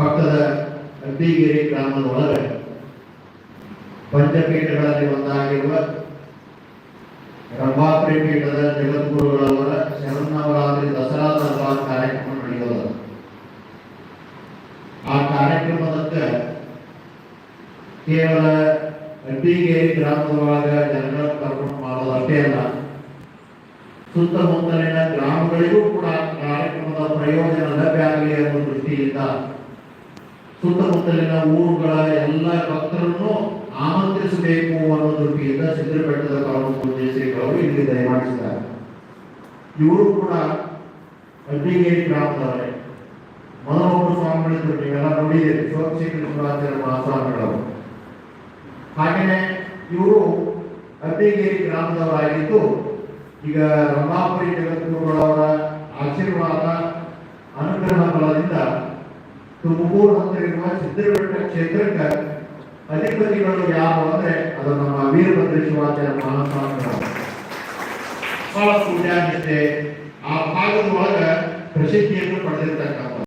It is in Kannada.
ಪಕ್ಕದ ಅಬ್ಬಿಗಿರಿ ಗ್ರಾಮದ ಒಳಗೆ ಪಂಚಪೀಠಗಳಲ್ಲಿ ಒಂದಾಗಿರುವ ರಂಭಾಪುರಿ ಪೀಠದ ಜಗದ್ಗುರುಗಳವರ ಶರನ್ನವರಾತ್ರಿ ದಸರಾ ದರ್ಬಾರ್ ಕಾರ್ಯಕ್ರಮ ನಡೆಯೋದು ಆ ಕಾರ್ಯಕ್ರಮದಕ್ಕೆ ಕೇವಲ ಅಡ್ಡಿಗೇರಿ ಗ್ರಾಮದೊಳಗ ಜನಗಳ ಕರ್ಕೊಂಡು ಮಾಡೋದಷ್ಟೇ ಅಲ್ಲ, ಸುತ್ತಮುತ್ತಲಿನ ಗ್ರಾಮಗಳಿಗೂ ಕೂಡ ಕಾರ್ಯಕ್ರಮದ ಪ್ರಯೋಜನ ಲಭ್ಯ ಆಗಲಿ ಅನ್ನೋ ದೃಷ್ಟಿಯಿಂದ ಸುತ್ತಮುತ್ತಲಿನ ಊರುಗಳ ಎಲ್ಲ ಭಕ್ತರನ್ನು ಆಮಂತ್ರಿಸಬೇಕು ಅನ್ನೋ ದೃಷ್ಟಿಯಿಂದ ಸಿದ್ಧಪೇಟದ ಪರಮಪೂಜ್ಯ ಶ್ರೀಗಳು ಇಲ್ಲಿ ದಯಮಾಡಿಸಿದ್ದಾರೆ. ಇವರು ಕೂಡ ಅಡ್ಡಿಗೇರಿ ಗ್ರಾಮದವರೇ ಮೊದಲೊಬ್ಬರು ಸ್ವಾಮಿಗಳಿದ್ರು ನೀವೆಲ್ಲ ನೋಡಿದ್ದೀರಿ ಶಿವಕ್ಷಿ ಕೃಷ್ಣರಾಜರ ಮಹಾಸ್ವಾಮಿಗಳವರು ಹಾಗೆಯೇ ಇವರು ಅಡ್ಡಿಗೇರಿ ಗ್ರಾಮದವರಾಗಿದ್ದು, ಈಗ ರಂಭಾಪುರಿ ಜಗದ್ಗುರುಗಳವರ ಆಶೀರ್ವಾದ ತುಮಕೂರು ಹತ್ತಿರುವ ಸಿದ್ಧಬೆಟ್ಟ ಕ್ಷೇತ್ರಕ್ಕೆ ಅಧಿಪತಿಗಳು ಯಾರು ಅಂದ್ರೆ ಅದು ನಮ್ಮ ವೀರಭದ್ರ ಶಿವಾಚಾರ್ಯ ಮಹಾಸ್ವಾಮಿಗಳು ಬಹಳ ಪುಣ್ಯಾನಿಷ್ಠೆ ಆ ಒಳಗೆ ಪ್ರಸಿದ್ಧಿಯನ್ನು ಪಡೆದಿರ್ತಕ್ಕಂಥ